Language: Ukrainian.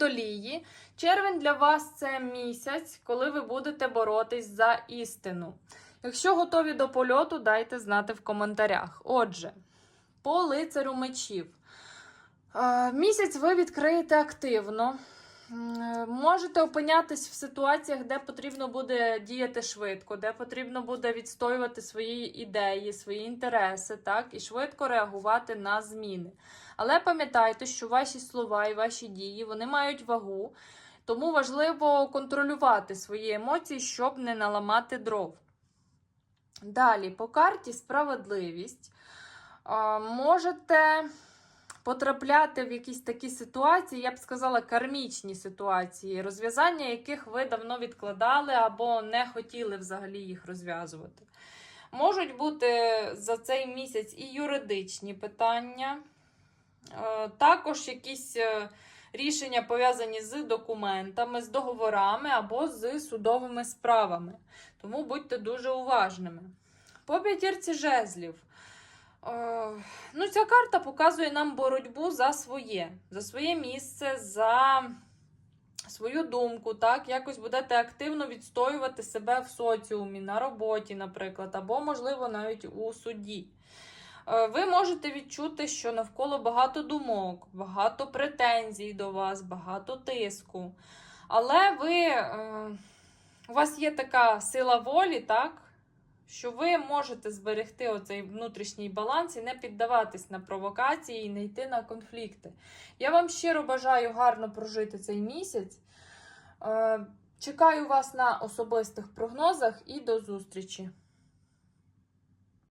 Водолії. Червень для вас це місяць, коли ви будете боротись за істину. Якщо готові до польоту, дайте знати в коментарях. Отже, по лицарю мечів. Е, Місяць ви відкриєте активно. Е, Можете опинятись в ситуаціях, де потрібно буде діяти швидко, де потрібно буде відстоювати свої ідеї, свої інтереси, так, і швидко реагувати на зміни. Але пам'ятайте, що ваші слова і ваші дії вони мають вагу, тому важливо контролювати свої емоції, щоб не наламати дров. Далі, по карті справедливість. Можете потрапляти в якісь такі ситуації, я б сказала, кармічні ситуації, розв'язання яких ви давно відкладали або не хотіли взагалі їх розв'язувати. Можуть бути за цей місяць і юридичні питання, е, також якісь е, рішення пов'язані з документами, з договорами або з судовими справами. Тому будьте дуже уважними. По п'ятірці жезлів. Е, Ну, ця карта показує нам боротьбу за своє, за своє місце, за свою думку. Так, якось будете активно відстоювати себе в соціумі, на роботі, наприклад, або, можливо, навіть у суді. Е, Ви можете відчути, що навколо багато думок, багато претензій до вас, багато тиску. Але ви, е, у вас є така сила волі, так? Що ви можете зберегти оцей внутрішній баланс і не піддаватись на провокації і не йти на конфлікти. Я вам щиро бажаю гарно прожити цей місяць. Е, Чекаю вас на особистих прогнозах і до зустрічі!